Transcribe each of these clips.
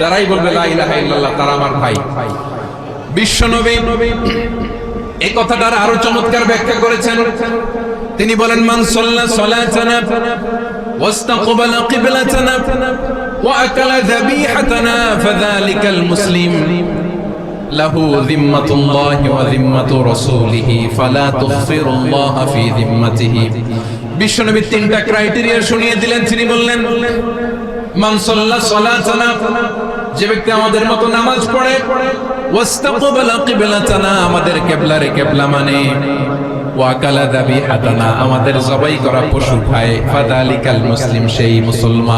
যারাই বলবে লা ইলাহা ইল্লাল্লাহ তারা আমার ভাই বিশ্ব নবী এই কথাটার আরো চমৎকার ব্যাখ্যা করেছেন তিনি বলেন মান সাল্লা সালাতানা واستقبل قبلتنا وأكل ذبيحتنا فذلك المسلم له ذمة الله وذمة رسوله فلا تغفر الله في ذمته বিশ্বনবী তিনটা ক্রাইটেরিয়া শুনিয়ে দিলেন তিনি বললেন যে ব্যক্তি আমাদের মতো নামাজ পড়ে আমাদের কিবলারে কিবলা মানে দাবি আমাদের করা পশু খায় মুসলিম সেই মুসলমান।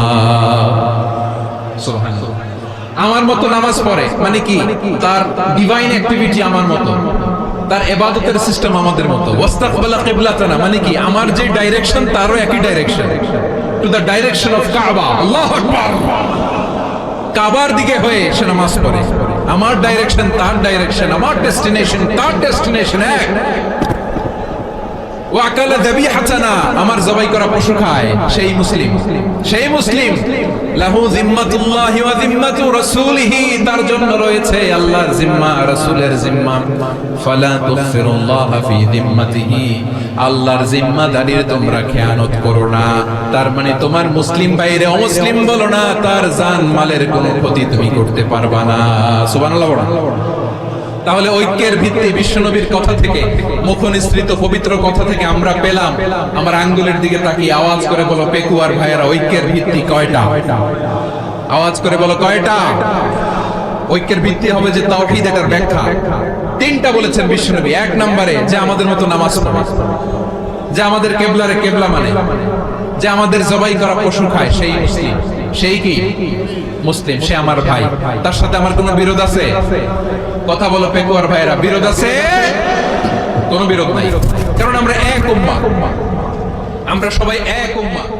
আমার মতো নামাজ পড়ে মানে কি? তার ডিভাইন অ্যাক্টিভিটি আমার মতো। তার এবাদতের সিস্টেম আমাদের মতো। ওয়াস্তাকবালা মানে কি? আমার যে ডাইরেকশন তারও একই direction to the direction of Kaaba আল্লাহু আকবার কাবার দিকে হয়ে সে নামাজ পড়ে আমার ডাইরেকশন তার ডাইরেকশন আমার ডেস্টিনেশন তার ডেস্টিনেশন এক আল্লাহর জিম্মা জিম্মাদারির তোমরা খেয়ানত করো না। তার মানে তোমার মুসলিম বাইরে অমুসলিম বলো না, তার জান মালের কোনো ক্ষতি তুমি করতে পারবা না। তাহলে ঐক্যের ভিত্তি বিশ্বনবীর কথা থেকে, মুখনিসৃত পবিত্র কথা থেকে আমরা পেলাম। আমার আঙ্গুলের দিকে তাকিয়ে আওয়াজ করে বলো, পেকুয়ার ভাইয়েরা, ঐক্যের ভিত্তি কয়টা? আওয়াজ করে বলো, কয়টা? ঐক্যের ভিত্তি হবে যে তাওহীদ এটার ব্যাখ্যা। তিনটা বলেছেন বিশ্বনবী। এক নম্বরে, যে আমাদের মতো নামাজ যে আমাদের কেবলারে কেবলা মানে। যে আমাদের জবাই করা পশু খায়, সেই মুসলিম। সেই কি? মুসলিম, সে আমার ভাই। তার সাথে আমার কোনো বিরোধ আছে? কথা বলো পেকুয়ার ভাইরা বিরোধ আছে? কোনো বিরোধ নাই। কারণ আমরা এক উম্মা। আমরা সবাই এক উম্মা।